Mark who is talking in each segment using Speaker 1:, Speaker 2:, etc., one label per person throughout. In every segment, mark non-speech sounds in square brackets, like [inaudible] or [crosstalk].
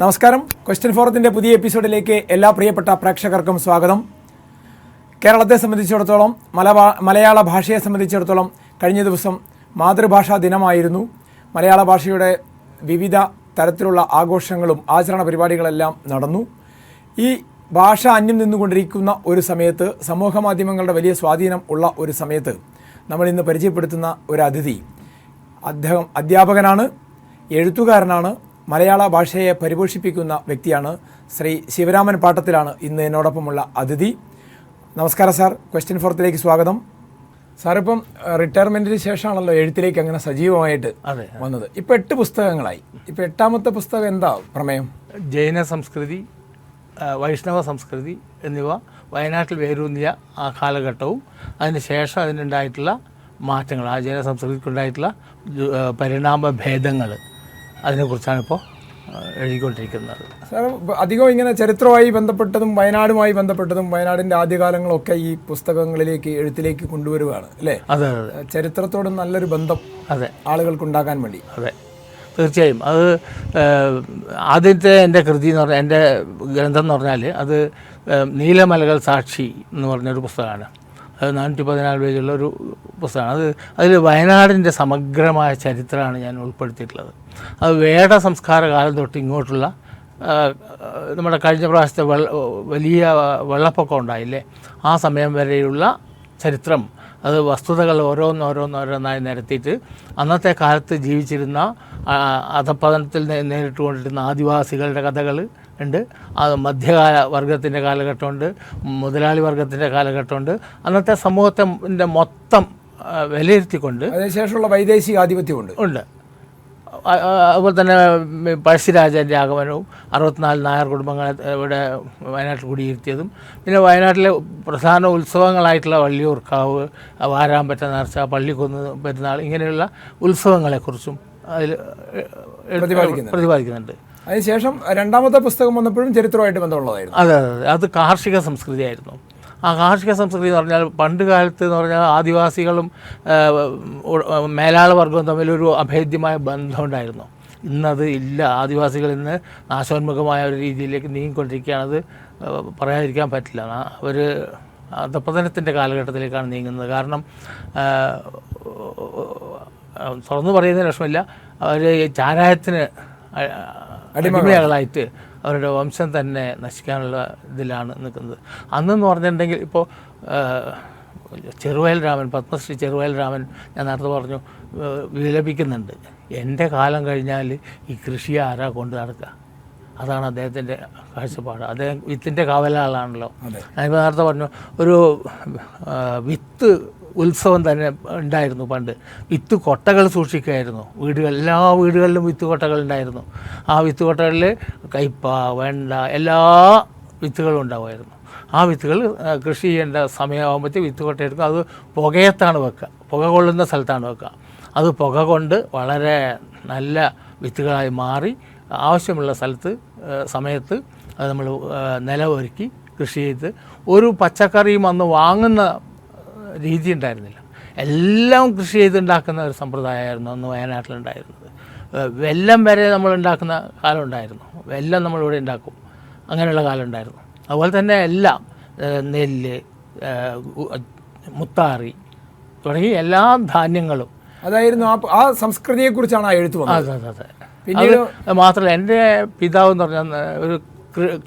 Speaker 1: നമസ്കാരം. ക്വസ്റ്റ്യൻ ഫോറത്തിന്റെ പുതിയ എപ്പിസോഡിലേക്ക് എല്ലാ പ്രിയപ്പെട്ട പ്രേക്ഷകർക്കും സ്വാഗതം. കേരളത്തെ സംബന്ധിച്ചിടത്തോളം മലബാ മലയാള ഭാഷയെ സംബന്ധിച്ചിടത്തോളം കഴിഞ്ഞ ദിവസം മാതൃഭാഷാ ദിനമായിരുന്നു. മലയാള ഭാഷയുടെ വിവിധ തരത്തിലുള്ള ആഘോഷങ്ങളും ആചരണ പരിപാടികളെല്ലാം നടന്നു. ഈ ഭാഷ അന്യം നിന്നുകൊണ്ടിരിക്കുന്ന ഒരു സമയത്ത് സമൂഹ മാധ്യമങ്ങളുടെ വലിയ സ്വാധീനം ഉള്ള ഒരു സമയത്ത് നമ്മൾ ഇന്ന് പരിചയപ്പെടുത്തുന്ന ഒരു അതിഥി. അദ്ദേഹം അധ്യാപകനാണ് എഴുത്തുകാരനാണ് മലയാള ഭാഷയെ പരിപോഷിപ്പിക്കുന്ന വ്യക്തിയാണ് ശ്രീ ശിവരാമൻ പാട്ടത്തിലാണ് ഇന്ന് എന്നോടൊപ്പമുള്ള അതിഥി. നമസ്കാരം സാർ. ക്വസ്റ്റ്യൻ ഫോർത്തിലേക്ക് സ്വാഗതം. സാർ ഇപ്പം റിട്ടയർമെന്റിന് ശേഷമാണല്ലോ എഴുത്തിലേക്ക് അങ്ങനെ സജീവമായിട്ട്
Speaker 2: അതെ.
Speaker 1: വന്നത്. ഇപ്പം എട്ട് പുസ്തകങ്ങളായി. ഇപ്പം എട്ടാമത്തെ പുസ്തകം എന്താ പ്രമേയം?
Speaker 2: ജൈന സംസ്കൃതി വൈഷ്ണവ സംസ്കൃതി എന്നിവ വയനാട്ടിൽ വേരൂന്നിയ ആ കാലഘട്ടവും അതിന് ശേഷം അതിനുണ്ടായിട്ടുള്ള മാറ്റങ്ങൾ ആ ജൈന സംസ്കൃതിക്കുണ്ടായിട്ടുള്ള പരിണാമ ഭേദങ്ങൾ. അതിനെക്കുറിച്ചാണ് ഇപ്പോൾ എഴുതിക്കൊണ്ടിരിക്കുന്നത്.
Speaker 1: സാർ അധികം ഇങ്ങനെ ചരിത്രമായി ബന്ധപ്പെട്ടതും വയനാടുമായി ബന്ധപ്പെട്ടതും വയനാടിന്റെ ആദ്യകാലങ്ങളൊക്കെ ഈ പുസ്തകങ്ങളിലേക്ക് എഴുത്തിലേക്ക് കൊണ്ടുവരുവാണ് അല്ലേ?
Speaker 2: അതെ അതെ.
Speaker 1: ചരിത്രത്തോട് നല്ലൊരു ബന്ധം
Speaker 2: അതെ.
Speaker 1: ആളുകൾക്ക് ഉണ്ടാക്കാൻ വേണ്ടി.
Speaker 2: അതെ. തീർച്ചയായും. അത് ആദ്യത്തെ എന്റെ കൃതി എന്ന് പറഞ്ഞാൽ എന്റെ ഗ്രന്ഥം എന്ന് പറഞ്ഞാൽ അത് നീലമലകൾ സാക്ഷി എന്ന് പറഞ്ഞൊരു പുസ്തകമാണ്. അത് നാനൂറ്റി പതിനാല് പേജുള്ള ഒരു പുസ്തകമാണ്. അത് അതിൽ വയനാടിന്റെ സമഗ്രമായ ചരിത്രമാണ് ഞാൻ ഉൾപ്പെടുത്തിയിട്ടുള്ളത്. അത് വേട സംസ്കാര കാലം തൊട്ട് ഇങ്ങോട്ടുള്ള നമ്മുടെ കഴിഞ്ഞ പ്രാവശ്യത്തെ വലിയ വെള്ളപ്പൊക്കം ഉണ്ടായില്ലേ? ആ സമയം വരെയുള്ള ചരിത്രം അത് വസ്തുതകൾ ഓരോന്നോരോന്നോരോന്നായി നിരത്തിയിട്ട് അന്നത്തെ കാലത്ത് ജീവിച്ചിരുന്ന അധപ്പതനത്തിൽ നേരിട്ട് നേരിട്ടുകൊണ്ടിരുന്ന ആദിവാസികളുടെ കഥകൾ ഉണ്ട്. അത് മധ്യകാല വർഗത്തിന്റെ കാലഘട്ടമുണ്ട് മുതലാളി വർഗത്തിന്റെ കാലഘട്ടമുണ്ട്. അന്നത്തെ സമൂഹത്തിന്റെ മൊത്തം വിലയിരുത്തിക്കൊണ്ട്
Speaker 1: അതിനുശേഷമുള്ള വൈദേശിക ആധിപത്യമുണ്ട്.
Speaker 2: ഉണ്ട്. അതുപോലെ തന്നെ പഴശ്ശിരാജന്റെ ആഗമനവും അറുപത്തിനാല് നായർ കുടുംബങ്ങളെ ഇവിടെ വയനാട്ടിൽ കുടിയിരുത്തിയതും. പിന്നെ വയനാട്ടിലെ പ്രധാന ഉത്സവങ്ങളായിട്ടുള്ള വള്ളിയൂർക്കാവ് വാരാമ്പറ്റ നേർച്ച പള്ളിക്കുന്ന് പെരുന്നാൾ ഇങ്ങനെയുള്ള ഉത്സവങ്ങളെക്കുറിച്ചും അതിൽ
Speaker 1: പ്രതിപാദിക്കുന്നുണ്ട്. അതിനുശേഷം രണ്ടാമത്തെ പുസ്തകം വന്നപ്പോഴും ചരിത്രമായിട്ട് ബന്ധമുള്ളതായിരുന്നു.
Speaker 2: അതെ അതെ അതെ. കാർഷിക സംസ്കൃതിയായിരുന്നു. ആ കാർഷിക സംസ്കൃതി എന്ന് പറഞ്ഞാൽ പണ്ട് കാലത്ത് എന്ന് പറഞ്ഞാൽ ആദിവാസികളും മേലാള വർഗവും തമ്മിലൊരു അഭേദ്യമായ ബന്ധമുണ്ടായിരുന്നു. ഇന്നത് ഇല്ല. ആദിവാസികൾ ഇന്ന് നാശോന്മുഖമായ ഒരു രീതിയിലേക്ക് നീങ്ങിക്കൊണ്ടിരിക്കുകയാണത് പറയാതിരിക്കാൻ പറ്റില്ല. അവർ അധപ്പതനത്തിന്റെ കാലഘട്ടത്തിലേക്കാണ് നീങ്ങുന്നത്. കാരണം തുറന്നു പറയുന്നതിന് വിഷമമില്ല. അവർ ചാരായത്തിന് അടിമകളായിട്ട് അവരുടെ വംശം തന്നെ നശിക്കാനുള്ള ഇതിലാണ് നിൽക്കുന്നത്. അന്നെന്ന് പറഞ്ഞിട്ടുണ്ടെങ്കിൽ ഇപ്പോൾ ചെറുവയൽ രാമൻ പത്മശ്രീ ചെറുവയൽ രാമൻ ഞാൻ നേരത്തെ പറഞ്ഞു വിലപിക്കുന്നുണ്ട്. എന്റെ കാലം കഴിഞ്ഞാൽ ഈ കൃഷി ആരാ കൊണ്ട് നടക്കുക? അതാണ് അദ്ദേഹത്തിന്റെ കാഴ്ചപ്പാട്. അദ്ദേഹം വിത്തിന്റെ കാവലാളാണല്ലോ. ഞാനിപ്പോൾ നേരത്തെ പറഞ്ഞു ഒരു വിത്ത് ഉത്സവം തന്നെ ഉണ്ടായിരുന്നു പണ്ട്. വിത്ത് കൊട്ടകൾ സൂക്ഷിക്കുമായിരുന്നു വീടുകൾ എല്ലാ വീടുകളിലും വിത്ത് കൊട്ടകൾ ഉണ്ടായിരുന്നു. ആ വിത്ത് കൊട്ടകളിൽ കയ്പ വെണ്ട എല്ലാ വിത്തുകളും ഉണ്ടാവുമായിരുന്നു. ആ വിത്തുകൾ കൃഷി ചെയ്യേണ്ട സമയമാകുമ്പോഴത്തേക്ക് വിത്ത് കൊട്ട എടുക്കും. അത് പുകയത്താണ് വെക്കുക പുക കൊള്ളുന്ന സ്ഥലത്താണ് വെക്കുക അത് പുക കൊണ്ട് വളരെ നല്ല വിത്തുകളായി മാറി ആവശ്യമുള്ള സ്ഥലത്ത് സമയത്ത് അത് നമ്മൾ നിലവൊരുക്കി കൃഷി ചെയ്ത് ഒരു പച്ചക്കറിയും അന്ന് വാങ്ങുന്ന രീതി ഉണ്ടായിരുന്നില്ല. എല്ലാം കൃഷി ചെയ്തുണ്ടാക്കുന്ന ഒരു സമ്പ്രദായമായിരുന്നു അന്ന് വയനാട്ടിലുണ്ടായിരുന്നത്. വെല്ലം വരെ നമ്മൾ ഉണ്ടാക്കുന്ന കാലം ഉണ്ടായിരുന്നു. വെല്ലം നമ്മളിവിടെ ഉണ്ടാക്കും. അങ്ങനെയുള്ള കാലം ഉണ്ടായിരുന്നു. അതുപോലെ തന്നെ എല്ലാം നെല്ല് മുത്താറി തുടങ്ങി എല്ലാ ധാന്യങ്ങളും.
Speaker 1: അതായിരുന്നു ആ ആ സംസ്കൃതിയെക്കുറിച്ചാണ് ആ എഴുത്ത് വന്നത്.
Speaker 2: അതെ അതെ അതെ. പിന്നീട് മാത്രമല്ല എന്റെ പിതാവ് എന്ന് പറഞ്ഞാൽ ഒരു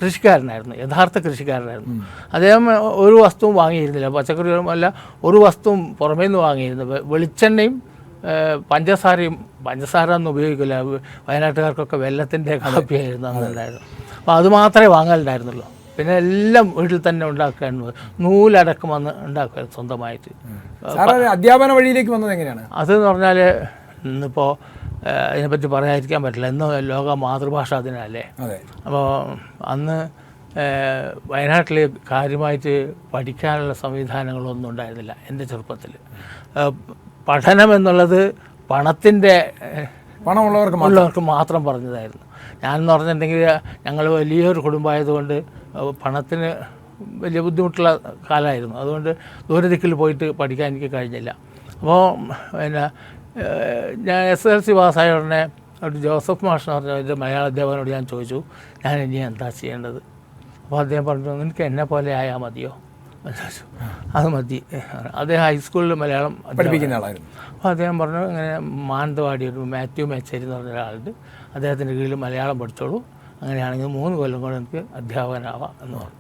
Speaker 2: കൃഷിക്കാരനായിരുന്നു യഥാർത്ഥ കൃഷിക്കാരനായിരുന്നു. അദ്ദേഹം ഒരു വസ്തുവും വാങ്ങിയിരുന്നില്ല. പച്ചക്കറികളും അല്ല ഒരു വസ്തുവും പുറമേ നിന്ന് വാങ്ങിയിരുന്നു വെളിച്ചെണ്ണയും പഞ്ചസാരയും പഞ്ചസാര ഒന്നും ഉപയോഗിക്കില്ല. വയനാട്ടുകാർക്കൊക്കെ വെള്ളത്തിന്റെ കാപ്പിയായിരുന്നു അന്നുണ്ടായിരുന്നു അപ്പോൾ അത്. മാത്രമേ വാങ്ങലുണ്ടായിരുന്നുള്ളൂ. പിന്നെ എല്ലാം വീട്ടിൽ തന്നെ ഉണ്ടാക്കുകയാണ് നൂലടക്കം വന്ന് ഉണ്ടാക്കുക സ്വന്തമായിട്ട്.
Speaker 1: അധ്യാപന വഴിയിലേക്ക് വന്നത് എങ്ങനെയാണ്?
Speaker 2: അതെന്ന് പറഞ്ഞാൽ ഇന്നിപ്പോൾ ഇതിനെപ്പറ്റി പറയാതിരിക്കാൻ പറ്റില്ല. ഇന്ന് ലോക മാതൃഭാഷ അതിനല്ലേ
Speaker 1: അതെ.
Speaker 2: അപ്പോൾ അന്ന് വയനാട്ടിൽ കാര്യമായിട്ട് പഠിക്കാനുള്ള സംവിധാനങ്ങളൊന്നും ഉണ്ടായിരുന്നില്ല എന്റെ ചെറുപ്പത്തിൽ പഠനം എന്നുള്ളത് പണത്തിന്റെ
Speaker 1: പണമുള്ളവർക്ക്
Speaker 2: ഉള്ളവർക്ക് മാത്രം പറഞ്ഞതായിരുന്നു. ഞാനെന്ന് പറഞ്ഞിട്ടുണ്ടെങ്കിൽ ഞങ്ങൾ വലിയൊരു കുടുംബമായതുകൊണ്ട് പണത്തിന് വലിയ ബുദ്ധിമുട്ടുള്ള കാലമായിരുന്നു. അതുകൊണ്ട് ദൂരദിക്കിൽ പോയിട്ട് പഠിക്കാൻ എനിക്ക് കഴിഞ്ഞില്ല. അപ്പോൾ പിന്നെ ഞാൻ എസ് എൽ സി പാസ്സായ ഉടനെ ഒരു ജോസഫ് മാഷ് എന്ന് പറഞ്ഞ ഒരു മലയാള അധ്യാപകനോട് ഞാൻ ചോദിച്ചു ഞാൻ ഇനി എന്താ ചെയ്യേണ്ടത്? അപ്പോൾ അദ്ദേഹം പറഞ്ഞു നിനക്ക് എന്നെ പോലെ ആയാൽ മതിയോ? ചോദിച്ചു അത് മതി. അദ്ദേഹം ഹൈസ്കൂളിൽ മലയാളം
Speaker 1: പഠിപ്പിക്കുന്ന ആളായിരുന്നു.
Speaker 2: അപ്പോൾ അദ്ദേഹം പറഞ്ഞു ഇങ്ങനെ മാനന്തവാടി ഒരു മാത്യു മേച്ചേരി എന്ന് പറഞ്ഞ ഒരാളുണ്ട്. അദ്ദേഹത്തിന്റെ കീഴിൽ മലയാളം പഠിച്ചോളൂ. അങ്ങനെയാണെങ്കിൽ മൂന്ന് കൊല്ലം കൊണ്ട് എനിക്ക് അധ്യാപകനാവാം എന്ന് പറഞ്ഞു.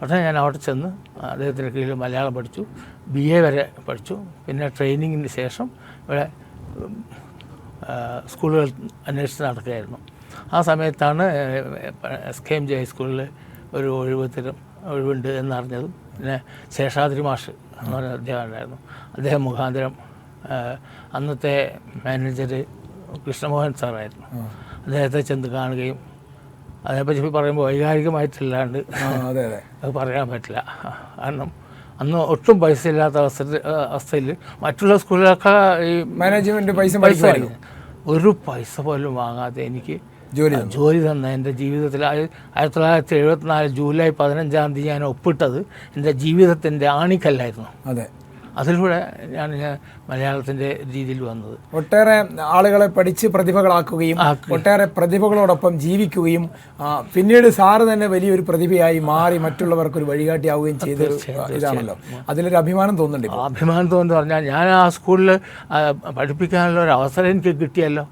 Speaker 2: പക്ഷേ ഞാൻ അവിടെ ചെന്ന് അദ്ദേഹത്തിന്റെ കീഴിൽ മലയാളം പഠിച്ചു. ബി എ വരെ പഠിച്ചു. പിന്നെ ട്രെയിനിങ്ങിന് ശേഷം ഇവിടെ സ്കൂളുകൾ അന്വേഷിച്ച് നടക്കുകയായിരുന്നു. ആ സമയത്താണ് എസ് കെ എം ജെ ഹൈസ്കൂളിൽ ഒരു ഒഴിവ് തരും ഒഴിവുണ്ട് എന്നറിഞ്ഞതും. പിന്നെ ശേഷാദ്രി മാഷ് എന്ന് പറഞ്ഞ അദ്ദേഹം ഉണ്ടായിരുന്നു. അദ്ദേഹം മുഖാന്തരം അന്നത്തെ മാനേജർ കൃഷ്ണമോഹൻ സാറായിരുന്നു. അദ്ദേഹത്തെ ചെന്ന് കാണുകയും അതേപ്പറ്റി പറയുമ്പോൾ വൈകാരികമായിട്ടില്ലാണ്ട്
Speaker 1: അത്
Speaker 2: പറയാൻ പറ്റില്ല. കാരണം അന്ന് ഒട്ടും പൈസ ഇല്ലാത്ത അവസ്ഥ അവസ്ഥയിൽ മറ്റുള്ള സ്കൂളിലൊക്കെ ഈ
Speaker 1: മാനേജ്മെന്റ് പൈസ
Speaker 2: പൈസ ഒരു പൈസ പോലും വാങ്ങാതെ എനിക്ക്
Speaker 1: ജോലി
Speaker 2: ജോലി തന്ന എന്റെ ജീവിതത്തിൽ ആയി- ആയിരത്തി തൊള്ളായിരത്തി എഴുപത്തിനാല് ജൂലൈ പതിനഞ്ചാം തീയതി ഞാൻ ഒപ്പിട്ടത് എന്റെ ജീവിതത്തിന്റെ ആണിക്കല്ലായിരുന്നു.
Speaker 1: അതെ.
Speaker 2: അതിലൂടെ ഞാൻ മലയാളത്തിന്റെ രീതിയിൽ വന്നത്.
Speaker 1: ഒട്ടേറെ ആളുകളെ പഠിച്ച് പ്രതിഭകളാക്കുകയും. ഒട്ടേറെ പ്രതിഭകളോടൊപ്പം ജീവിക്കുകയും പിന്നീട് സാറ് തന്നെ വലിയൊരു പ്രതിഭയായി മാറി മറ്റുള്ളവർക്ക് ഒരു വഴികാട്ടിയാവുകയും ചെയ്ത് ഇതാണല്ലോ. അതിലൊരു അഭിമാനം തോന്നുന്നുണ്ട്
Speaker 2: അഭിമാനം തോന്നുന്നു പറഞ്ഞാൽ ഞാൻ ആ സ്കൂളിൽ പഠിപ്പിക്കാനുള്ള ഒരു അവസരം എനിക്ക് കിട്ടിയല്ലോ.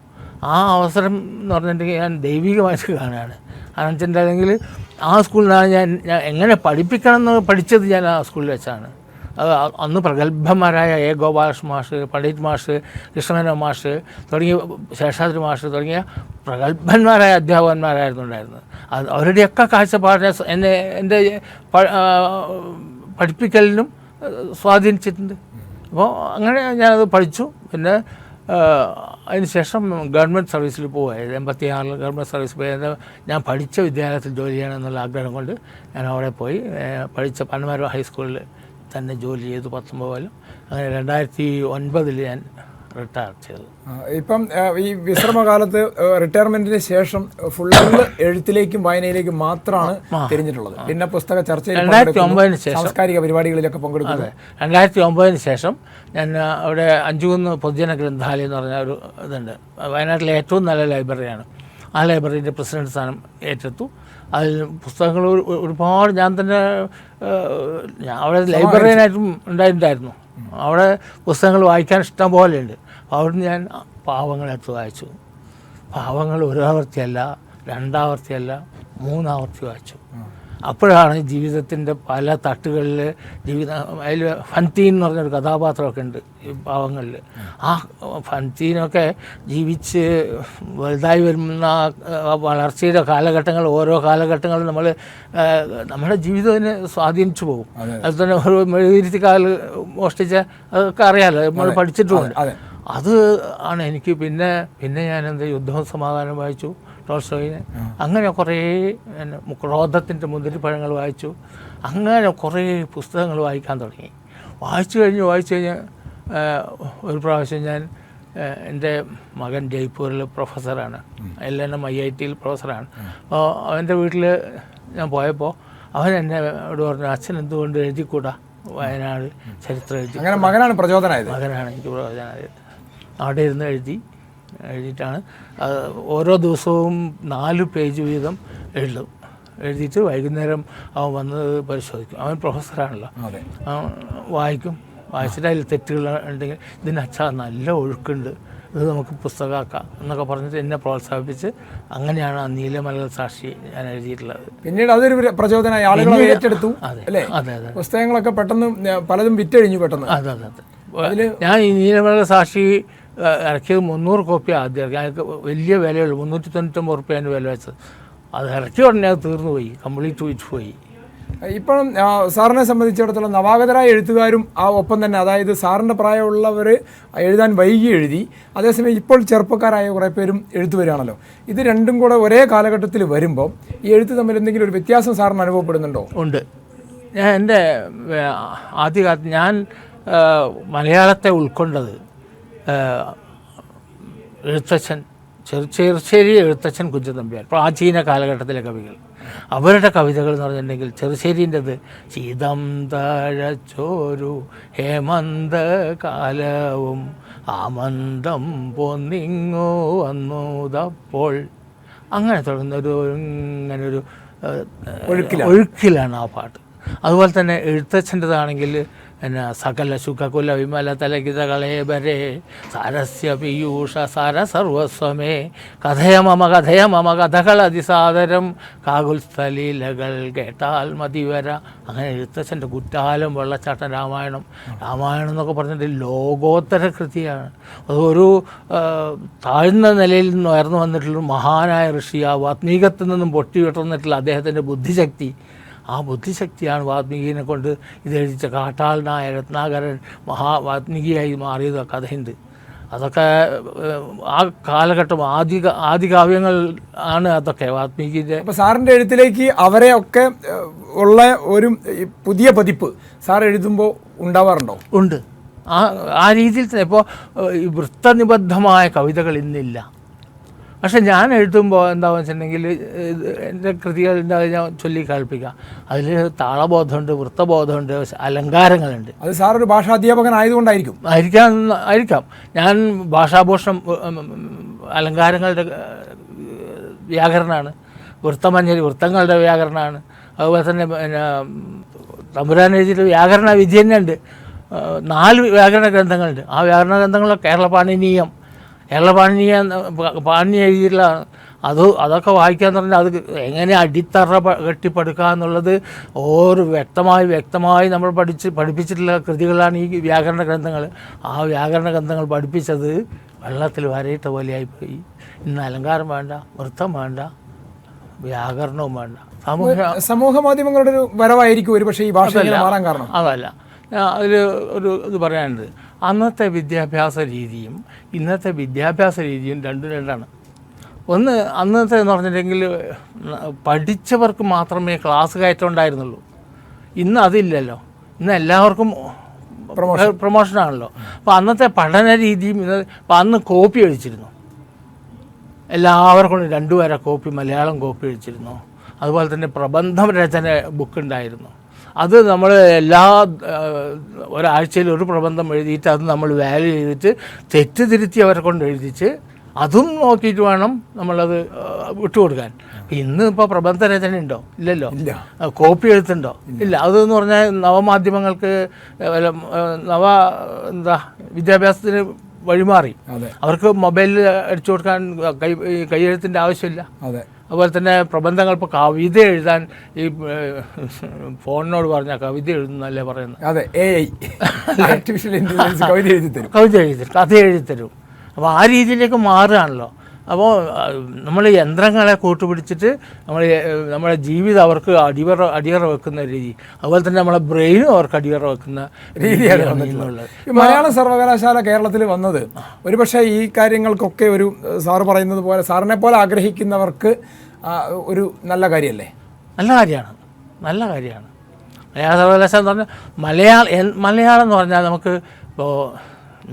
Speaker 2: ആ അവസരം എന്ന് പറഞ്ഞിട്ടുണ്ടെങ്കിൽ ഞാൻ ദൈവികമായിട്ട് കാണുകയാണ്. കാരണം വെച്ചിട്ടുണ്ടെങ്കിൽ ആ സ്കൂളിലാണ് ഞാൻ എങ്ങനെ പഠിപ്പിക്കണം എന്ന് പഠിച്ചത് ഞാൻ ആ സ്കൂളിൽ വെച്ചാണ്. അന്ന് പ്രഗത്ഭന്മാരായ എ. ഗോപാലകൃഷ്ണ മാഷ് പണ്ഡിറ്റ് മാഷ് കൃഷ്ണമേനോ മാഷ് തുടങ്ങിയ ശേഷാദ്രി മാഷ് തുടങ്ങിയ പ്രഗത്ഭന്മാരായ അധ്യാപകന്മാരായിരുന്നു ഉണ്ടായിരുന്നത് അവരുടെയൊക്കെ കാഴ്ചപ്പാടിനെ എന്നെ എന്റെ പഠിപ്പിക്കലിനും സ്വാധീനിച്ചിട്ടുണ്ട്. അപ്പോൾ അങ്ങനെ ഞാനത് പഠിച്ചു. പിന്നെ അതിന് ശേഷം ഗവൺമെന്റ് സർവീസിൽ പോവുകയായിരുന്നു എൺപത്തി ആറിൽ ഗവൺമെന്റ് സർവീസ് പോയി. അത് ഞാൻ പഠിച്ച വിദ്യാലയത്തിൽ ജോലി ചെയ്യണം എന്നുള്ള ആഗ്രഹം കൊണ്ട് ഞാൻ അവിടെ പോയി. പഠിച്ച പന്മാരോ ഹൈസ്കൂളിൽ തന്നെ ജോലി ചെയ്തു പത്തൊമ്പതിലും അങ്ങനെ രണ്ടായിരത്തി ഒൻപതിൽ ഞാൻ റിട്ടയർ ചെയ്തു.
Speaker 1: ഇപ്പം ഈ വിശ്രമകാലത്ത് റിട്ടയർമെന്റിന് ശേഷം ഫുള്ള് എഴുത്തിലേക്കും വായനയിലേക്കും മാത്രമാണ് തിരിഞ്ഞിട്ടുള്ളത്. പിന്നെ പുസ്തക ചർച്ചയിൽ
Speaker 2: രണ്ടായിരത്തി ഒമ്പതിന് ശേഷം.
Speaker 1: സാംസ്കാരിക പരിപാടികളിലൊക്കെ
Speaker 2: പങ്കെടുക്കുന്നത് രണ്ടായിരത്തി ഒമ്പതിന് ശേഷം ഞാൻ അവിടെ അഞ്ചുകുന്ന് പൊതുജന ഗ്രന്ഥാലയം എന്ന് പറഞ്ഞ ഒരു ഇതുണ്ട്. വയനാട്ടിലെ ഏറ്റവും നല്ല ലൈബ്രറിയാണ്. ആ ലൈബ്രറിന്റെ പ്രസിഡന്റ് സ്ഥാനം ഏറ്റെടുത്തു. അതിൽ പുസ്തകങ്ങൾ ഒരു- ഒരു- ഒരുപാട് ഞാൻ തന്നെ ഞാൻ അവിടെ ലൈബ്രറിയനായിട്ടും ഉണ്ടായിട്ടുണ്ടായിരുന്നു അവിടെ പുസ്തകങ്ങൾ വായിക്കാൻ ഇഷ്ടം പോലെയുണ്ട്. അപ്പോൾ അവിടുന്ന് ഞാൻ പാവങ്ങളെടുത്ത് വായിച്ചു. പാവങ്ങൾ ഒരാവർത്തിയല്ല രണ്ടാവർത്തിയല്ല മൂന്നാവർത്തി വായിച്ചു. അപ്പോഴാണ് ജീവിതത്തിന്റെ പല തട്ടുകളിൽ ജീവിത അതിൽ ഫൻതീൻ എന്ന് പറഞ്ഞൊരു കഥാപാത്രമൊക്കെ ഉണ്ട് ഈ പാവങ്ങളിൽ ആ ഫൻതീനൊക്കെ ജീവിച്ച് വലുതായി വരുന്ന ആ വളർച്ചയുടെ കാലഘട്ടങ്ങൾ ഓരോ കാലഘട്ടങ്ങളും നമ്മൾ നമ്മുടെ ജീവിതത്തിന് സ്വാധീനിച്ചു പോകും. അതുപോലെ തന്നെ ഒരു മെഴുകുതിരിക്കാൽ മോഷ്ടിച്ച അതൊക്കെ അറിയാമല്ലോ നമ്മൾ പഠിച്ചിട്ടുണ്ട്.
Speaker 1: അതെ
Speaker 2: അത്. ആണ് എനിക്ക് പിന്നെ പിന്നെ ഞാൻ എന്താ യുദ്ധവും സമാധാനം വായിച്ചു. ടോൾസ്റ്റോയിനെ അങ്ങനെ കുറേ ക്രോധത്തിന്റെ മുന്തിരിപ്പഴങ്ങൾ വായിച്ചു. അങ്ങനെ കുറേ പുസ്തകങ്ങൾ വായിക്കാൻ തുടങ്ങി. വായിച്ചു കഴിഞ്ഞ് വായിച്ചു കഴിഞ്ഞ് ഒരു പ്രാവശ്യം ഞാൻ എന്റെ മകൻ ജയ്പൂരിൽ പ്രൊഫസറാണ്. L N M I I ടിയിൽ പ്രൊഫസറാണ് അപ്പോൾ അവന്റെ വീട്ടിൽ ഞാൻ പോയപ്പോൾ അവൻ എന്നെ അവിടെ പറഞ്ഞു അച്ഛൻ എന്തുകൊണ്ട് എഴുതിക്കൂടാ? വയനാട് ചരിത്രം എഴുതി
Speaker 1: അങ്ങനെ മകനാണ് പ്രചോദനമായത്
Speaker 2: മകനാണ് എനിക്ക് പ്രചോദനമായത് അവിടെ ഇരുന്ന് എഴുതി. എഴുതിയിട്ടാണ്. ഓരോ ദിവസവും നാല് പേജ് വീതം എഴുതും. എഴുതിയിട്ട് വൈകുന്നേരം അവൻ വന്ന് പരിശോധിക്കും. അവൻ പ്രൊഫസറാണല്ലോ. അവൻ വായിക്കും. വായിച്ചിട്ട് അതിൽ തെറ്റുകൾ ഉണ്ടെങ്കിൽ ഇതിന് അച്ഛാ നല്ല ഒഴുക്കുണ്ട്. ഇത് നമുക്ക് പുസ്തകമാക്കാം എന്നൊക്കെ പറഞ്ഞിട്ട് എന്നെ പ്രോത്സാഹിപ്പിച്ച് അങ്ങനെയാണ് ആ നീലമലകൾ സാക്ഷി ഞാൻ എഴുതിയിട്ടുള്ളത്.
Speaker 1: പിന്നീട് അതൊരു പ്ര- പ്രചോദനമായി ആളുകൾ ഏറ്റെടുത്തു
Speaker 2: അതെ
Speaker 1: അല്ലേ?
Speaker 2: അതെ അതെ.
Speaker 1: പുസ്തകങ്ങളൊക്കെ പെട്ടെന്ന് പലതും വിറ്റഴിഞ്ഞു പെട്ടെന്ന്.
Speaker 2: അതെ അതെ അതെ. ഞാൻ ഈ നീലമല സാക്ഷി ഇറക്കിയത് മുന്നൂറ് കോപ്പി ആദ്യം ഇറക്കി. അതൊക്കെ വലിയ വിലയുള്ളൂ. മുന്നൂറ്റി തൊണ്ണൂറ്റൊമ്പത് റുപ്യാണ് വില വെച്ചത്. അത് ഇറക്കി ഉടനെ അത് തീർന്നു പോയി. കംപ്ലീറ്റ് വിറ്റ് പോയി.
Speaker 1: ഇപ്പം സാറിനെ സംബന്ധിച്ചിടത്തോളം നവാഗതരായ എഴുത്തുകാരും ആ ഒപ്പം തന്നെ അതായത് സാറിന്റെ പ്രായമുള്ളവർ എഴുതാൻ വൈകി എഴുതി അതേസമയം ഇപ്പോൾ ചെറുപ്പക്കാരായ കുറേ പേരും എഴുത്തു വരികയാണല്ലോ. ഇത് രണ്ടും കൂടെ ഒരേ കാലഘട്ടത്തിൽ വരുമ്പോൾ ഈ എഴുത്ത് തമ്മിൽ എന്തെങ്കിലും ഒരു വ്യത്യാസം സാറിന് അനുഭവപ്പെടുന്നുണ്ടോ?
Speaker 2: ഉണ്ട്. ഞാൻ എന്റെ ആദ്യകാലത്ത് ഞാൻ മലയാളത്തെ ഉൾക്കൊണ്ടത് എഴുത്തച്ഛൻ ചെറു ചെറുശ്ശേരി എഴുത്തച്ഛൻ കുഞ്ചൻ നമ്പ്യാർ പ്രാചീന കാലഘട്ടത്തിലെ കവികൾ. അവരുടെ കവിതകൾ എന്ന് പറഞ്ഞിട്ടുണ്ടെങ്കിൽ ചെറുശ്ശേരിന്റെത് ശീതം തഴച്ചോരു ഹേമന്ത കാലവും ആമന്തം പൊന്നിങ്ങോ വന്നുതപ്പോൾ. അങ്ങനെ തുടങ്ങുന്നൊരു ഇങ്ങനൊരു ഒഴുക്കിലാണ് ആ പാട്ട്. അതുപോലെ തന്നെ എഴുത്തച്ഛന്റെതാണെങ്കിൽ പിന്നെ സകല സുഖകുല വിമല തലകിത വരെ സാരസ്യ പീയൂഷ സാര സർവസ്വമേ. കഥയ മമ കഥയ മമ കഥകൾ അതിസാദരം. കാകുൽസ്ഥലീലകൾ കേട്ടാൽ മതിവര അങ്ങനെ എഴുത്തച്ഛന്റെ കുറ്റാലം വെള്ളച്ചാട്ടം രാമായണം. രാമായണം എന്നൊക്കെ പറഞ്ഞിട്ട് ലോകോത്തര കൃതിയാണ്. അതൊരു താഴ്ന്ന നിലയിൽ നിന്ന് ഉയർന്നു വന്നിട്ടുള്ള മഹാനായ ഋഷി ആ വാത്മീകത്തിൽ നിന്നും പൊട്ടി വിട്ടുന്നിട്ടുള്ള അദ്ദേഹത്തിന്റെ ബുദ്ധിശക്തി ആ ബുദ്ധിശക്തിയാണ് വാത്മീകിനെ കൊണ്ട് ഇത് എഴുതിച്ച കാട്ടാളനായ രത്നാകരൻ മഹാവാത്മീകിയായി മാറിയത് കഥയുണ്ട്. അതൊക്കെ ആ കാലഘട്ടം ആദ്യ ആദികാവ്യങ്ങൾ ആണ് അതൊക്കെ വാത്മീകിന്റെ.
Speaker 1: അപ്പൊ സാറിന്റെ എഴുത്തിലേക്ക് അവരെ ഒക്കെ ഉള്ള ഒരു പുതിയ പതിപ്പ് സാർ എഴുതുമ്പോൾ ഉണ്ടാവാറുണ്ടോ?
Speaker 2: ഉണ്ട്. ആ ആ രീതിയിൽ തന്നെ. ഇപ്പോൾ വൃത്തനിബദ്ധമായ കവിതകൾ ഇന്നില്ല. പക്ഷെ ഞാൻ എഴുതുമ്പോൾ എന്താണെന്ന് വെച്ചിട്ടുണ്ടെങ്കിൽ എന്റെ കൃതികൾ എന്താ ഞാൻ ചൊല്ലി കേൾപ്പിക്കാം. അതിൽ താളബോധമുണ്ട് വൃത്തബോധമുണ്ട് അലങ്കാരങ്ങളുണ്ട്.
Speaker 1: അത് സാർ ഒരു ഭാഷാധ്യാപകനായതുകൊണ്ടായിരിക്കും
Speaker 2: ആയിരിക്കാം ആയിരിക്കാം. ഞാൻ ഭാഷാഭൂഷണം അലങ്കാരങ്ങളുടെ വ്യാകരണമാണ്. വൃത്തമഞ്ഞരി വൃത്തങ്ങളുടെ വ്യാകരണമാണ്. അതുപോലെ തന്നെ പിന്നെ തമ്പുരാൻ എഴുതിയിട്ട് വ്യാകരണ വിധി തന്നെയുണ്ട് നാല് വ്യാകരണ ഗ്രന്ഥങ്ങളുണ്ട്. ആ വ്യാകരണ ഗ്രന്ഥങ്ങൾ കേരള പാണിനീയം. കേരള പാണിനീയ പാണിനി എഴുതിയിട്ടുള്ളതാണ് അത് അതൊക്കെ വായിക്കാന്ന് പറഞ്ഞാൽ അത് എങ്ങനെ അടിത്തറ കെട്ടിപ്പടുക്കുക എന്നുള്ളത് ഓരോ വ്യക്തമായി വ്യക്തമായി നമ്മൾ പഠിച്ച് പഠിപ്പിച്ചിട്ടുള്ള കൃതികളാണ് ഈ വ്യാകരണ ഗ്രന്ഥങ്ങൾ. ആ വ്യാകരണ ഗ്രന്ഥങ്ങൾ പഠിപ്പിച്ചത് വെള്ളത്തിൽ വരയിട്ട പോലെയായിപ്പോയി. ഇന്ന് അലങ്കാരം വേണ്ട വൃത്തം വേണ്ട വ്യാകരണവും വേണ്ട. സമൂഹ
Speaker 1: സമൂഹ മാധ്യമങ്ങളുടെ ഒരു വരവായിരിക്കും ഒരു പക്ഷേ ഈ ഭാഷ മാറാൻ കാരണം.
Speaker 2: അതല്ല. അതിൽ ഒരു ഇത് പറയാനുണ്ട്. അന്നത്തെ വിദ്യാഭ്യാസ രീതിയും ഇന്നത്തെ വിദ്യാഭ്യാസ രീതിയും രണ്ടും രണ്ടാണ്. ഒന്ന് അന്നത്തെ എന്ന് പറഞ്ഞിട്ടുണ്ടെങ്കിൽ പഠിച്ചവർക്ക് മാത്രമേ ക്ലാസ് കയറ്റം ഉണ്ടായിരുന്നുള്ളൂ ഇന്ന് അതില്ലല്ലോ. ഇന്ന് എല്ലാവർക്കും പ്രൊമോഷൻ. പ്രൊമോഷനാണല്ലോ അപ്പോൾ അന്നത്തെ പഠന രീതിയും ഇന്ന് അപ്പോൾ അന്ന് കോപ്പി അടിച്ചിരുന്നു എല്ലാവർക്കും രണ്ടുപേരെ വരെ കോപ്പി മലയാളം കോപ്പി അടിച്ചിരുന്നു അതുപോലെ തന്നെ പ്രബന്ധം രചന ബുക്ക് ഉണ്ടായിരുന്നു. അത് നമ്മൾ എല്ലാ ഒരാഴ്ചയിൽ ഒരു പ്രബന്ധം എഴുതിയിട്ട് അത് നമ്മൾ വാല്യൂ ചെയ്തിട്ട് തെറ്റ് തിരുത്തി അവരെ കൊണ്ട് എഴുതിച്ച് അതും നോക്കിയിട്ട് വേണം നമ്മളത് വിട്ടുകൊടുക്കാൻ. ഇന്ന് ഇപ്പോൾ പ്രബന്ധ രചന ഉണ്ടോ? ഇല്ലല്ലോ.
Speaker 1: ഇല്ല.
Speaker 2: കോപ്പി എഴുത്തുണ്ടോ ഇല്ല. അതെന്ന് പറഞ്ഞാൽ നവമാധ്യമങ്ങൾക്ക് വല്ല, നവ എന്താ വിദ്യാഭ്യാസത്തിന് വഴിമാറി. അവർക്ക് മൊബൈലിൽ അടിച്ചു കൊടുക്കാൻ കൈ കൈയെഴുത്തിന്റെ ആവശ്യമില്ല.
Speaker 1: അതെ.
Speaker 2: അതുപോലെ തന്നെ പ്രബന്ധങ്ങൾ ഇപ്പോൾ കവിത എഴുതാൻ ഈ ഫോണിനോട് പറഞ്ഞ കവിത എഴുതുന്നല്ലേ പറയുന്നത്?
Speaker 1: അതെ എ ആർട്ടിഫിഷ്യൽ ഇന്റലിജൻസ് കവിത എഴുതി തരും
Speaker 2: കവിത എഴുതി തരും കഥ എഴുതി തരും അപ്പോൾ ആ രീതിയിലേക്ക് മാറുകയാണല്ലോ. അപ്പോൾ നമ്മൾ യന്ത്രങ്ങളെ കൂട്ടുപിടിച്ചിട്ട് നമ്മൾ നമ്മുടെ ജീവിതം അവർക്ക് അടിവറ അടിയറ വെക്കുന്ന രീതി. അതുപോലെ തന്നെ നമ്മളെ ബ്രെയിനും അവർക്ക് അടിയറ വെക്കുന്ന
Speaker 1: രീതിയാണ് വന്നിട്ടുള്ളത്. ഈ മലയാള സർവകലാശാല കേരളത്തിൽ വന്നത് ഒരുപക്ഷെ ഈ കാര്യങ്ങൾക്കൊക്കെ ഒരു സാറ് പറയുന്നത് പോലെ സാറിനെ പോലെ ആഗ്രഹിക്കുന്നവർക്ക് ഒരു നല്ല കാര്യമല്ലേ
Speaker 2: നല്ല കാര്യമാണ്. നല്ല കാര്യമാണ്. മലയാള സർവകലാശാല എന്ന് പറഞ്ഞാൽ മലയാളം മലയാളം എന്ന് പറഞ്ഞാൽ നമുക്ക് ഇപ്പോൾ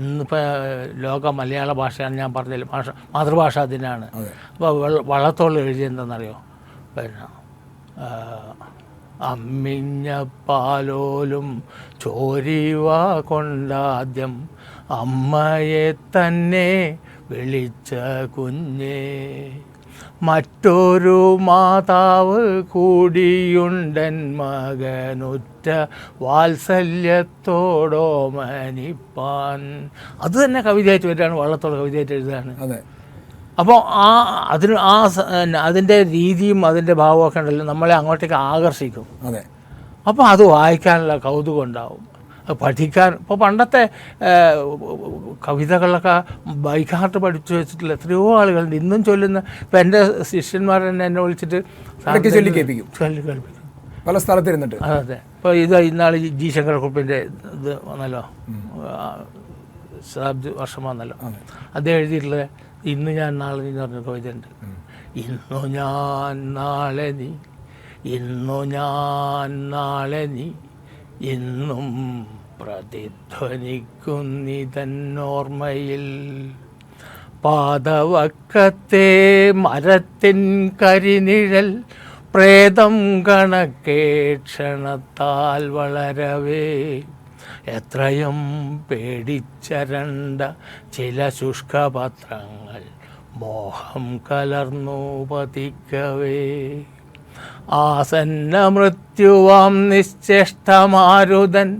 Speaker 2: ഇന്നിപ്പോൾ ലോക മലയാള ഭാഷയാണ് ഞാൻ പറഞ്ഞത് ഭാഷ മാതൃഭാഷ ദിനമാണ്
Speaker 1: അതെ.
Speaker 2: അപ്പോൾ വള്ളത്തോൾ എഴുതിയെന്തെന്നറിയോ പിന്നെ അമ്മിഞ്ഞ പാലോലും ചോരിവ കൊണ്ടാദ്യം അമ്മയെ തന്നെ വിളിച്ച കുഞ്ഞേ. മറ്റൊരു മാതാവ് കൂടിയുണ്ടൻ മകനുറ്റ വാത്സല്യത്തോടോ മനിപ്പാൻ അത് തന്നെ കവിതയായിട്ട് വരികയാണ് വള്ളത്തോട് കവിതയായിട്ട് എഴുതുകയാണ്.
Speaker 1: അതെ.
Speaker 2: അപ്പോൾ ആ അതിന് ആ അതിന്റെ രീതിയും അതിന്റെ ഭാവമൊക്കെ ഉണ്ടല്ലോ നമ്മളെ അങ്ങോട്ടേക്ക് ആകർഷിക്കും.
Speaker 1: അതെ.
Speaker 2: അപ്പോൾ അത് വായിക്കാനുള്ള കൗതുകം ഉണ്ടാവും. പഠിക്കാൻ. ഇപ്പോൾ പണ്ടത്തെ കവിതകളൊക്കെ ബൈക്കാർട്ട് പഠിച്ചു വെച്ചിട്ടുള്ള എത്രയോ ആളുകളുണ്ട്. ഇന്നും ചൊല്ലുന്ന ഇപ്പം എന്റെ ശിഷ്യന്മാർ തന്നെ എന്നെ വിളിച്ചിട്ട്
Speaker 1: ചൊല്ലി കേൾപ്പിക്കും
Speaker 2: ചൊല്ലി കേൾപ്പിക്കും.
Speaker 1: പല സ്ഥലത്തിരുന്നിട്ട്
Speaker 2: അതെ അതെ. ഇപ്പോൾ ഇത് ഇന്നാൾ ജി ശങ്കർ കുറുപ്പിന്റെ ഇത് വന്നല്ലോ. ശതാബ്ദി വർഷം വന്നല്ലോ. അദ്ദേഹം എഴുതിയിട്ടുള്ളത് ഇന്ന് ഞാൻ നാളെ നീ എന്ന് പറഞ്ഞ കവിതയുണ്ട്. ഇന്നു ഞാൻ നാളെ നീ ഇന്നു ഞാൻ നാളെ നീ ഇന്നും പ്രതിധ്വനിക്കുന്നിതന്നോർമ്മയിൽ പാതവക്കത്തെ മരത്തിൻ കരിനിഴൽ പ്രേതം കണക്കേ ക്ഷണത്താൽ വളരവേ. എത്രയും പേടിച്ചരണ്ട ചില ശുഷ്കപത്രങ്ങൾ മോഹം കലർന്നു പതിക്കവേ. ആസന്ന മൃത്യുവാം നിശ്ചേഷ്ടമാരുതൻ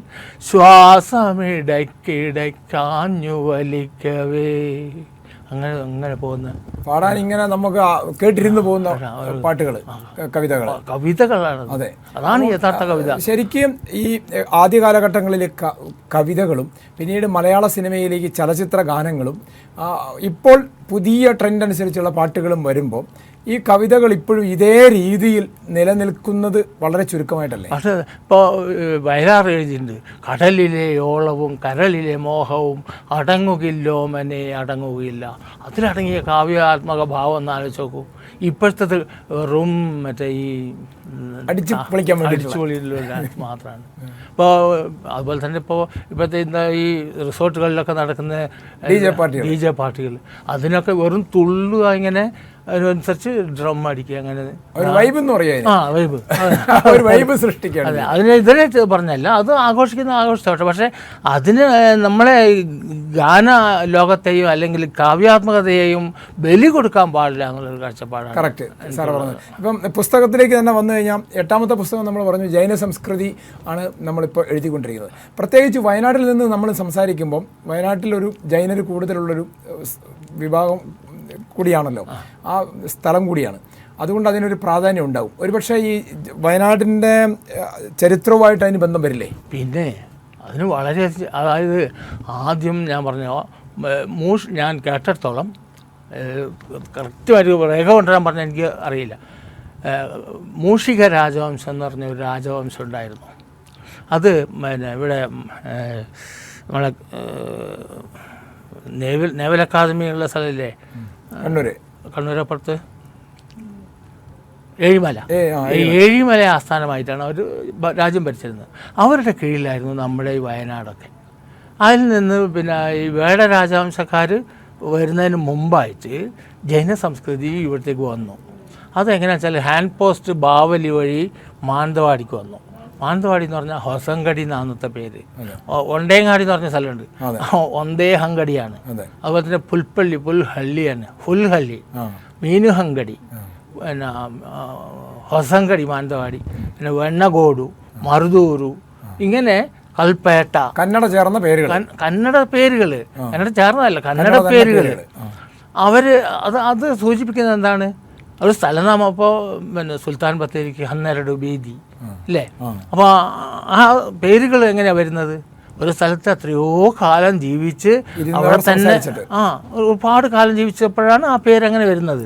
Speaker 2: ശ്വാസമിടയ്ക്കിടയ്ക്കാഞ്ഞു വലിക്കവേ അങ്ങനെ അങ്ങനെ പോകുന്ന
Speaker 1: പാടാൻ ഇങ്ങനെ നമുക്ക് കേട്ടിരുന്ന് പോകുന്ന പാട്ടുകൾ കവിതകൾ
Speaker 2: കവിതകളാണ്
Speaker 1: അതെ.
Speaker 2: അതാണ് യഥാർത്ഥ കവിത.
Speaker 1: ശരിക്കും ഈ ആദ്യ കാലഘട്ടങ്ങളിലെ കവിതകളും പിന്നീട് മലയാള സിനിമയിലേക്ക് ചലച്ചിത്ര ഗാനങ്ങളും ഇപ്പോൾ പുതിയ ട്രെൻഡ് അനുസരിച്ചുള്ള പാട്ടുകളും വരുമ്പോൾ ഈ കവിതകൾ ഇപ്പോഴും ഇതേ രീതിയിൽ നിലനിൽക്കുന്നത് വളരെ ചുരുക്കമായിട്ടല്ലേ?
Speaker 2: പക്ഷേ ഇപ്പോൾ വയലാർ എഴുതിയിട്ടുണ്ട്. കടലിലെ ഓളവും കരളിലെ മോഹവും അടങ്ങുകില്ലോ മനെ അടങ്ങുകയില്ല അതിലടങ്ങിയ കാവ്യാത്മക ഭാവം എന്ന് ആലോചിച്ച് നോക്കൂ. ഇപ്പോഴത്തെ റൂം മറ്റേ ഈ
Speaker 1: അടിച്ച് പൊളിക്കാൻ വേണ്ടി
Speaker 2: അടിച്ചുപൊളിയിലുള്ള ഡാൻസ് മാത്രമാണ്. [laughs] ഇപ്പോൾ അതുപോലെ തന്നെ ഇപ്പോൾ ഇപ്പോഴത്തെ എന്താ ഈ റിസോർട്ടുകളിലൊക്കെ നടക്കുന്ന. ഡി ജെ പാർട്ടികൾ. അതിനൊക്കെ വെറും തുള്ളുക ഇങ്ങനെ അതിനനുസരിച്ച് ഡ്രം അടിക്കുക അങ്ങനെ.
Speaker 1: ഒരു വൈബ് എന്ന്
Speaker 2: ആ വൈബ് [laughs]
Speaker 1: ഒരു വൈബ്
Speaker 2: അതെ. അതിന് ഇതിനെ പറഞ്ഞല്ല. അത് ആഘോഷിക്കുന്ന ആഘോഷിച്ചോട്ടെ പക്ഷേ അതിന് നമ്മളെ ഗാന ലോകത്തെയും അല്ലെങ്കിൽ കാവ്യാത്മകതയെയും ബലി കൊടുക്കാൻ പാടില്ല എന്നുള്ളൊരു കാഴ്ചപ്പാടാണ്.
Speaker 1: കറക്റ്റ് സാർ പറഞ്ഞത്. ഇപ്പം പുസ്തകത്തിലേക്ക് തന്നെ വന്നു കഴിഞ്ഞാൽ എട്ടാമത്തെ പുസ്തകം നമ്മൾ പറഞ്ഞു ജൈന സംസ്കൃതി ആണ് നമ്മളിപ്പോൾ എഴുതിക്കൊണ്ടിരിക്കുന്നത്. പ്രത്യേകിച്ച് വയനാട്ടിൽ നിന്ന് നമ്മൾ സംസാരിക്കുമ്പം വയനാട്ടിലൊരു ജൈനർ കൂടുതലുള്ളൊരു വിഭാഗം കൂടിയാണല്ലോ. ആ സ്ഥലം കൂടിയാണ്. അതുകൊണ്ട് അതിനൊരു പ്രാധാന്യം ഉണ്ടാവും. ഒരുപക്ഷെ ഈ വയനാടിന്റെ ചരിത്രവുമായിട്ട് അതിന് ബന്ധം വരില്ലേ?
Speaker 2: പിന്നെ അതിന് വളരെ അതായത് ആദ്യം ഞാൻ പറഞ്ഞ മൂഷ് ഞാൻ കേട്ടിടത്തോളം കറക്റ്റുമായിട്ട് രേഖ കൊണ്ടുവരാൻ പറഞ്ഞാൽ എനിക്ക് അറിയില്ല. മൂഷിക രാജവംശം എന്ന് പറഞ്ഞ ഒരു രാജവംശം ഉണ്ടായിരുന്നു. അത് പിന്നെ ഇവിടെ നമ്മളെ നേവൽ നേവൽ അക്കാദമി ഉള്ള സ്ഥലമില്ലേ
Speaker 1: കണ്ണൂര്.
Speaker 2: കണ്ണൂരപ്പുറത്ത് ഏഴിമല. ഏഴിമല. ആസ്ഥാനമായിട്ടാണ് അവർ രാജ്യം ഭരിച്ചിരുന്നത്. അവരുടെ കീഴിലായിരുന്നു നമ്മുടെ ഈ വയനാടൊക്കെ. അതിൽ നിന്ന് പിന്നെ ഈ വേട രാജവംശക്കാർ വരുന്നതിന് മുമ്പായിട്ട് ജൈന സംസ്കൃതി ഇവിടത്തേക്ക് വന്നു. അതെങ്ങനെയാണെന്ന് വെച്ചാൽ ഹാൻഡ് പോസ്റ്റ് ബാവലി വഴി മാനന്തവാടിക്ക് വന്നു. മാനന്തവാടി എന്ന് പറഞ്ഞാൽ ഹൊസങ്കടി എന്നാന്നത്തെ പേര്. ഒണ്ടേങ്ങാടി എന്ന് പറഞ്ഞ സ്ഥലമുണ്ട്. ഒന്തേഹങ്കടിയാണ്.
Speaker 1: അതെ.
Speaker 2: അതുപോലെ തന്നെ. പുൽപ്പള്ളി പുൽഹള്ളിയാണ് ഫുൽഹള്ളി മീനുഹങ്കടി പിന്നെ ഹൊസങ്കടി മാനന്തവാടി പിന്നെ വെണ്ണഗോഡു മറുതൂരു ഇങ്ങനെ കൽപ്പേട്ട.
Speaker 1: കന്നഡ ചേർന്ന പേരുകൾ
Speaker 2: കന്നഡ പേരുകൾ കന്നഡ ചേർന്നതല്ല കന്നഡ പേരുകൾ അവർ അത് അത് സൂചിപ്പിക്കുന്നത് എന്താണ്? ഒരു സ്ഥലനാമം അപ്പോൾ പിന്നെ സുൽത്താൻ ബത്തേരിക്ക് ഹന്നരട് ബേദി അല്ലേ അപ്പോൾ ആ. പേരുകൾ എങ്ങനെയാണ് വരുന്നത്? ഒരു സ്ഥലത്ത് എത്രയോ കാലം ജീവിച്ച് അവിടെ തന്നെ ആ ഒരുപാട് കാലം ജീവിച്ചപ്പോഴാണ് ആ പേര് അങ്ങനെ വരുന്നത്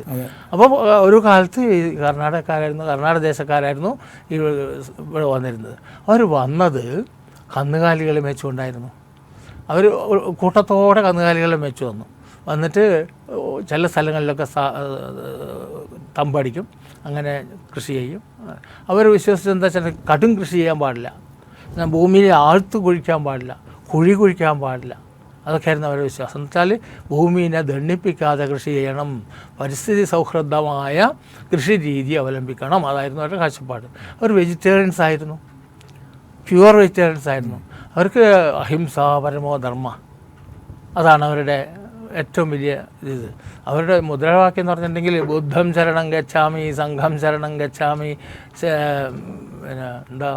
Speaker 2: അപ്പോൾ ഒരു കാലത്ത് ഈ കർണാടകക്കാരായിരുന്നു കർണാടക ദേശക്കാരായിരുന്നു ഈ ഇവിടെ വന്നിരുന്നത്. അവർ വന്നത് കന്നുകാലികളെ മേച്ചുകൊണ്ടായിരുന്നു. അവർ കൂട്ടത്തോടെ കന്നുകാലികളെ മേച്ചു വന്നു. വന്നിട്ട് ചില സ്ഥലങ്ങളിലൊക്കെ തമ്പടിക്കും അങ്ങനെ കൃഷി ചെയ്യും. അവർ വിശ്വസിച്ചത് എന്താ വെച്ചാൽ കടും കൃഷി ചെയ്യാൻ പാടില്ല. എന്നാൽ ഭൂമിയിൽ ആഴ്ത്ത് കുഴിക്കാൻ പാടില്ല കുഴി കുഴിക്കാൻ പാടില്ല. അതൊക്കെയായിരുന്നു അവരുടെ വിശ്വാസം. എന്ന് വെച്ചാൽ ഭൂമിനെ ദണ്ണിപ്പിക്കാതെ കൃഷി ചെയ്യണം. പരിസ്ഥിതി സൗഹൃദമായ കൃഷി രീതി അവലംബിക്കണം. അതായിരുന്നു അവരുടെ കാഴ്ചപ്പാട്. അവർ വെജിറ്റേറിയൻസ് ആയിരുന്നു. പ്യുവർ വെജിറ്റേറിയൻസ് ആയിരുന്നു. അവർക്ക് അഹിംസ പരമോ ധർമ്മ? അതാണ് അവരുടെ ഏറ്റവും വലിയ ഇത്. അവരുടെ മുദ്രാവാക്യം എന്ന് പറഞ്ഞിട്ടുണ്ടെങ്കിൽ ബുദ്ധം ശരണം ഗച്ഛാമി സംഘം ശരണം ഗച്ഛാമി പിന്നെ എന്താ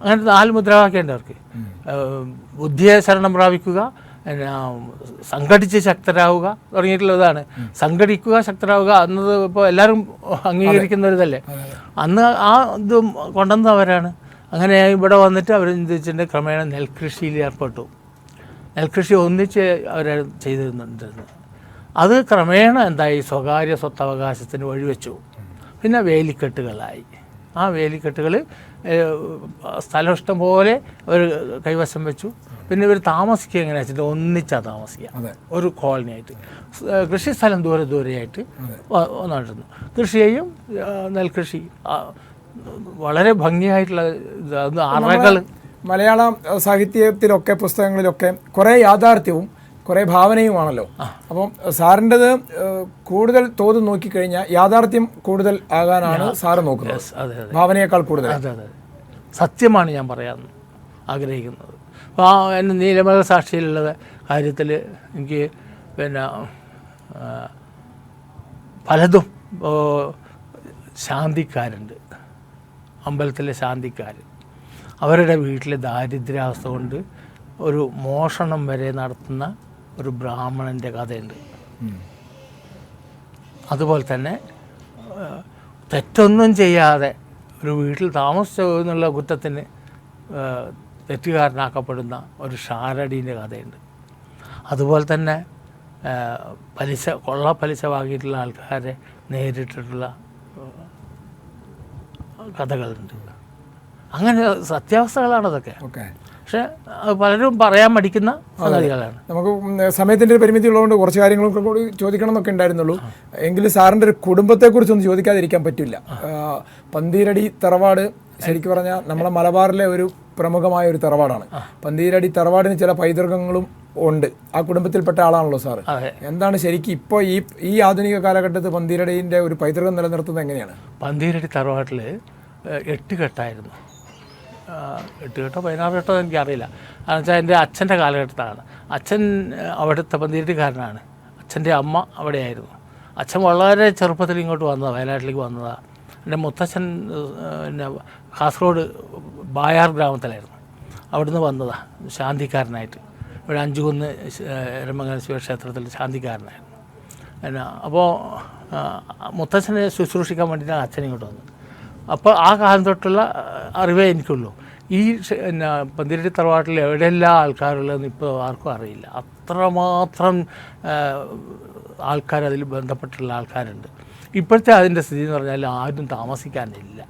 Speaker 2: അങ്ങനത്തെ നാല് മുദ്രാവാക്യമുണ്ട് അവർക്ക്. ഏഹ് ബുദ്ധിയെ ശരണം പ്രാപിക്കുക പിന്നെ സംഘടിച്ച് ശക്തരാവുക തുടങ്ങിയിട്ടുള്ളതാണ്. സംഘടിക്കുക ശക്തരാവുക എന്നത് ഇപ്പോൾ എല്ലാവരും അംഗീകരിക്കുന്ന ഒരു അന്ന് ആ ഇത് കൊണ്ടുവന്നവരാണ്. അങ്ങനെ ഇവിടെ വന്നിട്ട് അവർ ചിന്തിച്ചിട്ട് ക്രമേണ നെൽകൃഷിയിൽ ഏർപ്പെട്ടു. നെൽകൃഷി ഒന്നിച്ച് അവർ ചെയ്തിരുന്നുണ്ടിരുന്നത് അത് ക്രമേണ എന്തായി? സ്വകാര്യ സ്വത്തവകാശത്തിന് വഴിവെച്ചു. പിന്നെ വേലിക്കെട്ടുകളായി. ആ വേലിക്കെട്ടുകൾ സ്ഥലം ഇഷ്ടം പോലെ ഒരു കൈവശം വെച്ചു. പിന്നെ ഇവർ താമസിക്കുക എങ്ങനെയാ വെച്ചിട്ട് ഒന്നിച്ചാണ് താമസിക്കുക. ഒരു കോളനി ആയിട്ട് സ്- ഏഹ് കൃഷി സ്ഥലം ദൂരെ ദൂരെയായിട്ട് വന്നിട്ടുണ്ട് കൃഷി നെൽകൃഷി വളരെ ഭംഗിയായിട്ടുള്ള അറകൾ
Speaker 1: മലയാള സാഹിത്യത്തിലൊക്കെ പുസ്തകങ്ങളിലൊക്കെ കുറേ യാഥാർത്ഥ്യവും കുറേ ഭാവനയുമാണല്ലോ. അപ്പം സാറിന്റെത് കൂടുതൽ തോത് നോക്കിക്കഴിഞ്ഞാൽ യാഥാർത്ഥ്യം കൂടുതൽ ആകാനാണ് സാറ് നോക്കുന്നത്. ഭാവനയേക്കാൾ കൂടുതൽ.
Speaker 2: അതെ അതെ. സത്യമാണ് ഞാൻ പറയാൻ ആഗ്രഹിക്കുന്നത്. അപ്പോൾ ആ എന്റെ നീലമല സാക്ഷിയിലുള്ള കാര്യത്തിൽ എനിക്ക് പിന്നെ പലതും ശാന്തിക്കാരുണ്ട്. അമ്പലത്തിലെ ശാന്തിക്കാർ അവരുടെ വീട്ടിലെ ദാരിദ്ര്യാവസ്ഥ കൊണ്ട് ഒരു മോഷണം വരെ നടത്തുന്ന ഒരു ബ്രാഹ്മണന്റെ കഥയുണ്ട്. അതുപോലെ തന്നെ തെറ്റൊന്നും ചെയ്യാതെ ഒരു വീട്ടിൽ താമസിച്ചു എന്നുള്ള കുറ്റത്തിന് തെറ്റുകാരനാക്കപ്പെടുന്ന ഒരു ഷാരടീന്റെ കഥയുണ്ട്. അതുപോലെ തന്നെ പലിശ കൊള്ള പലിശ വാങ്ങിയിട്ടുള്ള ആൾക്കാരെ നേരിട്ടിട്ടുള്ള കഥകളുണ്ട്. അങ്ങനെ സത്യാവസ്ഥകളാണ് അതൊക്കെ.
Speaker 1: ഓക്കെ.
Speaker 2: പക്ഷെ പലരും പറയാൻ മടിക്കുന്ന സംഗതികളാണ്.
Speaker 1: നമുക്ക് സമയത്തിന്റെ സമയത്തിന്റെ ഒരു പരിമിതി ഉള്ളതുകൊണ്ട് കുറച്ച് കാര്യങ്ങളൊക്കെ കൂടി ചോദിക്കണം എന്നൊക്കെ ഉണ്ടായിരുന്നുള്ളൂ എങ്കിലും സാറിന്റെ ഒരു കുടുംബത്തെക്കുറിച്ചൊന്നും ചോദിക്കാതിരിക്കാൻ പറ്റില്ല. പന്തീരടി തറവാട് ശരിക്കും പറഞ്ഞാൽ നമ്മളെ മലബാറിലെ ഒരു പ്രമുഖമായ ഒരു തറവാടാണ്. പന്തീരടി തറവാടിന് ചില പൈതൃകങ്ങളും ഉണ്ട്. ആ കുടുംബത്തിൽപ്പെട്ട ആളാണല്ലോ സാറ്. എന്താണ് ശരിക്കും ഇപ്പോൾ ഈ ഈ ആധുനിക കാലഘട്ടത്തിൽ പന്തീരടീന്റെ ഒരു പൈതൃകം നിലനിർത്തുന്നത് എങ്ങനെയാണ്?
Speaker 2: പന്തീരടി തറവാട്ടിൽ എട്ട് കെട്ടായിരുന്നു. എട്ട് കേട്ടോ? പതിനാറ് കേട്ടോ എനിക്കറിയില്ല. കാരണം വെച്ചാൽ എന്റെ അച്ഛന്റെ കാലഘട്ടത്താണ്. അച്ഛൻ അവിടുത്തെ പന്തീരടിക്കാരനാണ് അച്ഛന്റെ അമ്മ അവിടെയായിരുന്നു. അച്ഛൻ വളരെ ചെറുപ്പത്തിൽ ഇങ്ങോട്ട് വന്നതാണ് വയനാട്ടിലേക്ക് വന്നതാണ് എന്റെ മുത്തച്ഛൻ പിന്നെ കാസർഗോഡ് ബായാർ ഗ്രാമത്തിലായിരുന്നു. അവിടുന്ന് വന്നതാണ് ശാന്തിക്കാരനായിട്ട്. ഇവിടെ അഞ്ചുകുന്ന് ശ- ക്ഷേത്രത്തിൽ ശാന്തിക്കാരനായിരുന്നു. പിന്നെ അപ്പോൾ മുത്തച്ഛനെ ശുശ്രൂഷിക്കാൻ വേണ്ടിയിട്ടാണ് അച്ഛൻ ഇങ്ങോട്ട് വന്നത്. അപ്പോൾ ആ കാലം തൊട്ടുള്ള അറിവേ എനിക്കുള്ളൂ. ഈ പിന്നെ പന്തിരട്ടി തറവാട്ടിൽ എവിടെയെല്ലാം ആൾക്കാരുള്ളതെന്ന് ഇപ്പോൾ ആർക്കും അറിയില്ല. അത്രമാത്രം ആൾക്കാർ അതിൽ ബന്ധപ്പെട്ടുള്ള ആൾക്കാരുണ്ട്. ഇപ്പോഴത്തെ അതിന്റെ സ്ഥിതി എന്ന് പറഞ്ഞാൽ ആരും താമസിക്കാനില്ല.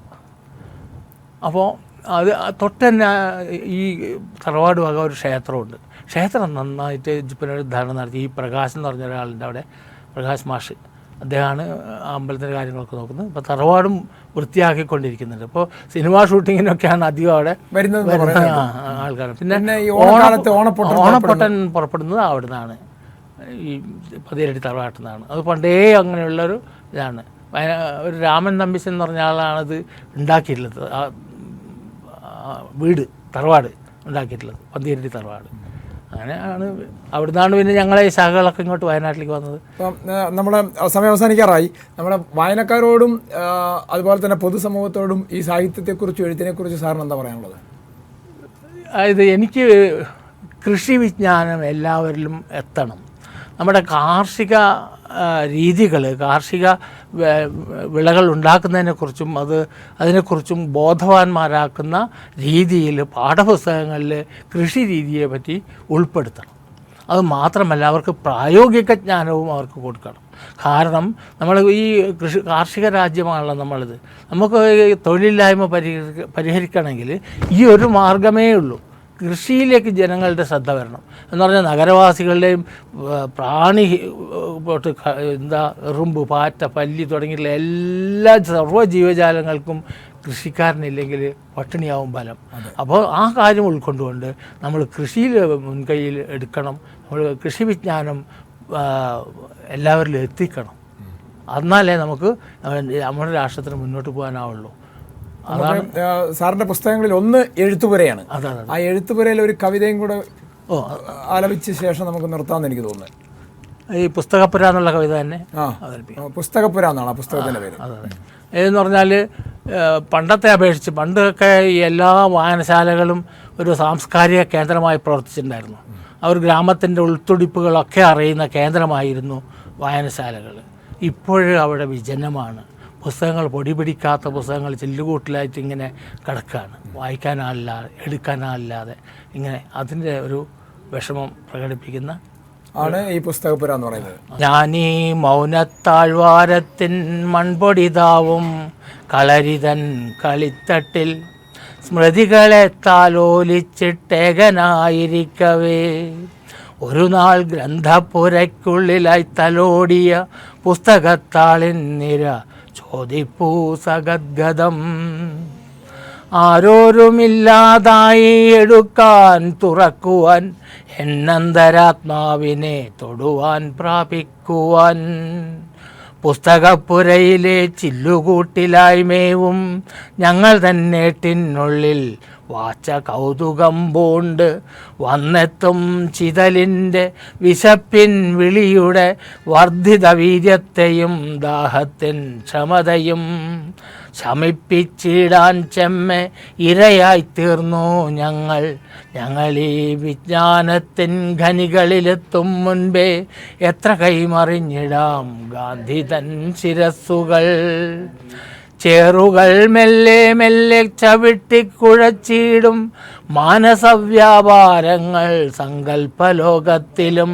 Speaker 2: അപ്പോൾ അത് തൊട്ട് തന്നെ ഈ തറവാട് വക ഒരു ക്ഷേത്രമുണ്ട്. ക്ഷേത്രം നന്നായിട്ട് പുനരുദ്ധാരണം നടത്തി. ഈ പ്രകാശ് എന്ന് പറഞ്ഞ ഒരാളുണ്ട് അവിടെ. പ്രകാശ് മാഷ്. അദ്ദേഹമാണ് അമ്പലത്തിന്റെ കാര്യങ്ങളൊക്കെ നോക്കുന്നത്. ഇപ്പോൾ തറവാടും വൃത്തിയാക്കിക്കൊണ്ടിരിക്കുന്നുണ്ട്. ഇപ്പോൾ സിനിമാ ഷൂട്ടിങ്ങിനൊക്കെയാണ് അധികം അവിടെ വരുന്ന ആൾക്കാർ. പിന്നെ
Speaker 1: ഓണപ്പൊട്ടൻ
Speaker 2: ഓണപ്പൊട്ടൻ പുറപ്പെടുന്നത്. അവിടെ നിന്നാണ് ഈ പതിരട്ടി തറവാട്ടിൽ നിന്നാണ് അത് പണ്ടേ അങ്ങനെയുള്ളൊരു ഇതാണ്. ഒരു രാമൻ നമ്പിശൻ എന്ന് പറഞ്ഞ ആളാണത് ഉണ്ടാക്കിയിട്ടുള്ളത്. വീട് തറവാട് ഉണ്ടാക്കിയിട്ടുള്ളത്. പന്തിരട്ടി തറവാട്. അങ്ങനെയാണ്. അവിടുന്നാണ് പിന്നെ ഞങ്ങളെ ഈ ശാഖകളൊക്കെ ഇങ്ങോട്ട് വയനാട്ടിലേക്ക് വന്നത്.
Speaker 1: അപ്പം നമ്മളെ നമ്മുടെ സമയം അവസാനിക്കാറായി. നമ്മുടെ വായനക്കാരോടും അതുപോലെ തന്നെ പൊതുസമൂഹത്തോടും ഈ സാഹിത്യത്തെക്കുറിച്ചും എഴുത്തിനെക്കുറിച്ച് സാറിന് എന്താ പറയാനുള്ളത്?
Speaker 2: അതായത് എനിക്ക് കൃഷി വിജ്ഞാനം എല്ലാവരിലും എത്തണം. നമ്മുടെ കാർഷിക രീതികൾ കാർഷിക വിളകൾ ഉണ്ടാക്കുന്നതിനെക്കുറിച്ചും അത് അതിനെക്കുറിച്ചും ബോധവാന്മാരാക്കുന്ന രീതിയിൽ പാഠപുസ്തകങ്ങളിൽ കൃഷി രീതിയെ പറ്റി ഉൾപ്പെടുത്തണം. അത് മാത്രമല്ല അവർക്ക് പ്രായോഗിക ജ്ഞാനവും അവർക്ക് കൊടുക്കണം. കാരണം നമ്മൾ ഈ കൃഷി കാർഷിക രാജ്യമാണല്ലോ നമ്മളിത്. നമുക്ക് തൊഴിലില്ലായ്മ പരിഹരി പരിഹരിക്കണമെങ്കിൽ ഈ ഒരു മാർഗമേ ഉള്ളൂ. കൃഷിയിലേക്ക് ജനങ്ങളുടെ ശ്രദ്ധ വരണം. എന്ന് പറഞ്ഞാൽ നഗരവാസികളുടെയും പ്രാണി പോട്ട് എന്താ എറുമ്പ് പാറ്റ പല്ലി തുടങ്ങിയിട്ടുള്ള എല്ലാ സർവ ജീവജാലങ്ങൾക്കും കൃഷിക്കാരനില്ലെങ്കിൽ പട്ടിണിയാവും ഫലം. അപ്പോൾ ആ കാര്യം ഉൾക്കൊണ്ടുകൊണ്ട് നമ്മൾ കൃഷിയിൽ മുൻകൈയിൽ എടുക്കണം. നമ്മൾ കൃഷി വിജ്ഞാനം എല്ലാവരിലും എത്തിക്കണം. എന്നാലേ നമുക്ക് നമ്മുടെ രാഷ്ട്രത്തിന് മുന്നോട്ട് പോകാനാവുള്ളൂ.
Speaker 1: സാറിന്റെ പുസ്തകങ്ങളിൽ ഒന്ന് എഴുത്തുപുരയാണ്. ആ എഴുത്തുപുരയിൽ ഒരു കവിതയും കൂടെ
Speaker 2: ഓ
Speaker 1: ആലപിച്ച ശേഷം നമുക്ക് നിർത്താമെന്ന് എനിക്ക് തോന്നുന്നു.
Speaker 2: ഈ പുസ്തകപ്പുര എന്നുള്ള കവിത തന്നെ അവതരിപ്പിക്കും.
Speaker 1: പുസ്തകപ്പുര എന്നാണ് ആ പുസ്തകത്തിന്റെ പേര്.
Speaker 2: ഏതെന്ന് പറഞ്ഞാൽ പണ്ടത്തെ അപേക്ഷിച്ച് പണ്ടൊക്കെ ഈ എല്ലാ വായനശാലകളും ഒരു സാംസ്കാരിക കേന്ദ്രമായി പ്രവർത്തിച്ചിട്ടുണ്ടായിരുന്നു. അവർ ഗ്രാമത്തിന്റെ ഉൾത്തുടിപ്പുകളൊക്കെ അറിയുന്ന കേന്ദ്രമായിരുന്നു വായനശാലകൾ. ഇപ്പോഴും അവിടെ വിജനമാണ്. പുസ്തകങ്ങൾ പൊടി പിടിക്കാത്ത പുസ്തകങ്ങൾ ചില്ലുകൂട്ടിലായിട്ട് ഇങ്ങനെ കിടക്കുകയാണ് വായിക്കാനാളില്ലാതെ എടുക്കാനാളില്ലാതെ ഇങ്ങനെ അതിന്റെ ഒരു വിഷമം പ്രകടിപ്പിക്കുന്ന
Speaker 1: ആണ് ഈ പുസ്തകപ്പുര എന്ന് പറയുന്നത്.
Speaker 2: ഞാനീ മൗനത്താഴ്വാരത്തിൻ മൺപൊടിതാവും കളരിതൻ കളിത്തട്ടിൽ സ്മൃതികളെ താലോലിച്ചിട്ടേകനായിരിക്കവേ. ഒരു നാൾ ഗ്രന്ഥപ്പുരയ്ക്കുള്ളിലായി തലോടിയ പുസ്തകത്താളിൻ നിര ചോദിപ്പൂ സഗദ്ഗതം. ആരോരുമില്ലാതായി എടുക്കാൻ തുറക്കുവാൻ എന്നന്തരാത്മാവിനെ തൊടുവാൻ പ്രാപിക്കുവാൻ. പുസ്തകപ്പുരയിലെ ചില്ലുകൂട്ടിലായ്മയും ഞങ്ങൾ തന്നേട്ടിനുള്ളിൽ വാച്ച കൗതുകം പൂണ്ട്. വന്നെത്തും ചിതലിന്റെ വിശപ്പിൻ വിളിയുടെ വർദ്ധിത വീര്യത്തെയും ദാഹത്തിൻ ക്ഷമതയും. ശമിപ്പിച്ചിടാൻ ചെമ്മെ ഇരയായി തീർന്നു ഞങ്ങൾ. ഞങ്ങളീ വിജ്ഞാനത്തിൻ ഖനികളിലെത്തും മുൻപേ എത്ര കൈമറിഞ്ഞിടാം ഗാന്ധിതൻ ശിരസ്സുകൾ. ചേറുകൾ മെല്ലെ മെല്ലെ ചവിട്ടിക്കുഴച്ചിടും മാനസവ്യാപാരങ്ങൾ സങ്കല്പലോകത്തിലും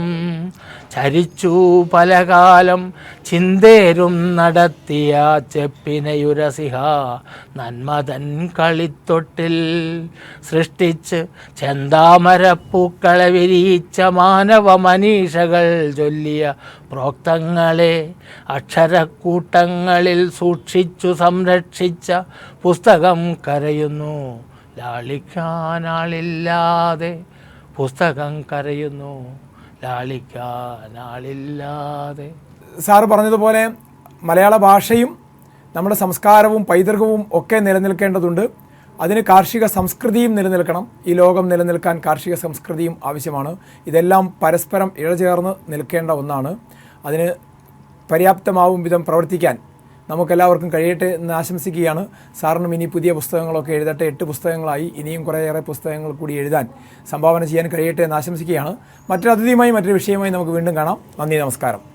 Speaker 2: ചരിച്ചു പലകാലം ചിന്തേരും നടത്തിയ ചെപ്പിനയുരസിഹ നന്മതൻ കളിത്തൊട്ടിൽ സൃഷ്ടിച്ച് ചെന്താമരപ്പൂക്കളെ വിരിയിച്ച മാനവ മനീഷകൾ ചൊല്ലിയ പ്രോക്തങ്ങളെ അക്ഷരക്കൂട്ടങ്ങളിൽ സൂക്ഷിച്ചു സംരക്ഷിച്ച പുസ്തകം കരയുന്നു. ലാളിക്കാനാളില്ലാതെ പുസ്തകം കരയുന്നു. ലാളിക്കാനാളില്ലാതെ
Speaker 1: സാറ് പറഞ്ഞതുപോലെ മലയാള ഭാഷയും നമ്മുടെ സംസ്കാരവും പൈതൃകവും ഒക്കെ നിലനിൽക്കേണ്ടതുണ്ട്. അതിന് കാർഷിക സംസ്കൃതിയും നിലനിൽക്കണം. ഈ ലോകം നിലനിൽക്കാൻ കാർഷിക സംസ്കൃതിയും ആവശ്യമാണ്. ഇതെല്ലാം പരസ്പരം ഇഴചേർന്ന് നിൽക്കേണ്ട ഒന്നാണ്. അതിന് പര്യാപ്തമാവും വിധം പ്രവർത്തിക്കാൻ നമുക്കെല്ലാവർക്കും കഴിയട്ടെ എന്ന് ആശംസിക്കുകയാണ്. സാറിനും ഇനി പുതിയ പുസ്തകങ്ങളൊക്കെ എഴുതട്ടെ. എട്ട് പുസ്തകങ്ങളായി. ഇനിയും കുറേയേറെ പുസ്തകങ്ങൾ കൂടി എഴുതാൻ സംഭാവന ചെയ്യാൻ കഴിയട്ടെ എന്ന് ആശംസിക്കുകയാണ്. മറ്റൊരു അതിഥിയുമായി മറ്റൊരു വിഷയമായി നമുക്ക് വീണ്ടും കാണാം. നന്ദി നമസ്കാരം.